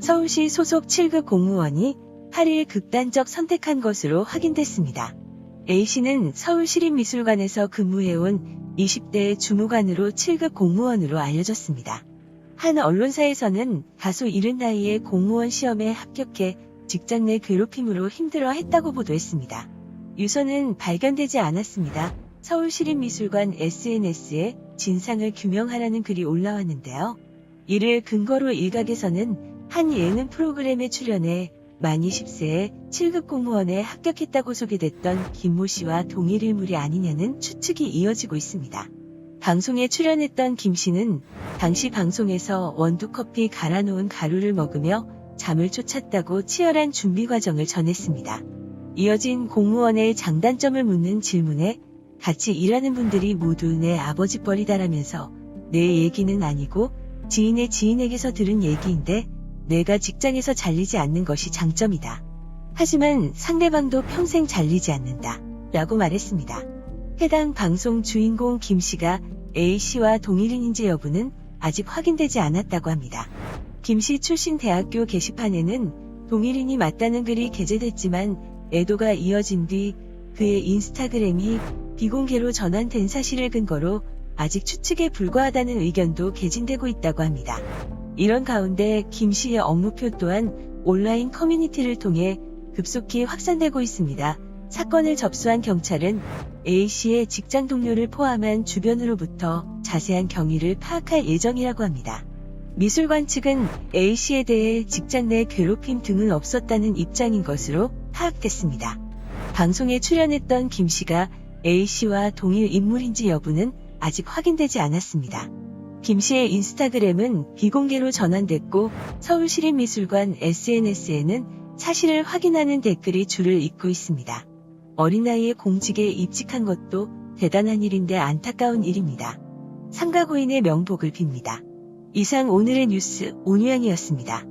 서울시 소속 7급 공무원이 8일 극단적 선택한 것으로 확인됐습니다. A씨는 서울시립미술관에서 근무해온 20대 주무관으로 7급 공무원으로 알려졌습니다. 한 언론사에서는 다소 이른 나이에 공무원 시험에 합격해 직장 내 괴롭힘으로 힘들어 했다고 보도했습니다. 유서는 발견되지 않았습니다. 서울시립미술관 SNS에 진상을 규명하라는 글이 올라왔는데요. 이를 근거로 일각에서는 한 예능 프로그램에 출연해 만 20세에 7급 공무원에 합격했다고 소개됐던 김모 씨와 동일 인물이 아니냐는 추측이 이어지고 있습니다. 방송에 출연했던 김 씨는 당시 방송에서 원두커피 갈아 놓은 가루를 먹으며 잠을 쫓았다고 치열한 준비 과정을 전했습니다. 이어진 공무원의 장단점을 묻는 질문에 같이 일하는 분들이 모두 내 아버지 뻘이다라면서 내 얘기는 아니고 지인의 지인에게서 들은 얘기인데 내가 직장에서 잘리지 않는 것이 장점이다. 하지만 상대방도 평생 잘리지 않는다. 라고 말했습니다. 해당 방송 주인공 김 씨가 A 씨와 동일인인지 여부는 아직 확인되지 않았다고 합니다. 김 씨 출신 대학교 게시판에는 동일인이 맞다는 글이 게재됐지만 애도가 이어진 뒤 그의 인스타그램이 비공개로 전환된 사실을 근거로 아직 추측에 불과하다는 의견도 개진되고 있다고 합니다. 이런 가운데 김 씨의 업무표 또한 온라인 커뮤니티를 통해 급속히 확산되고 있습니다. 사건을 접수한 경찰은 A 씨의 직장 동료를 포함한 주변으로부터 자세한 경위를 파악할 예정이라고 합니다. 미술관 측은 A 씨에 대해 직장 내 괴롭힘 등은 없었다는 입장인 것으로 파악됐습니다. 방송에 출연했던 김 씨가 A 씨와 동일 인물인지 여부는 아직 확인되지 않았습니다. 김 씨의 인스타그램은 비공개로 전환됐고 서울시립미술관 SNS에는 사실을 확인하는 댓글이 줄을 잇고 있습니다. 어린 나이에 공직에 입직한 것도 대단한 일인데 안타까운 일입니다. 상가고인의 명복을 빕니다. 이상 오늘의 뉴스 온유양이었습니다.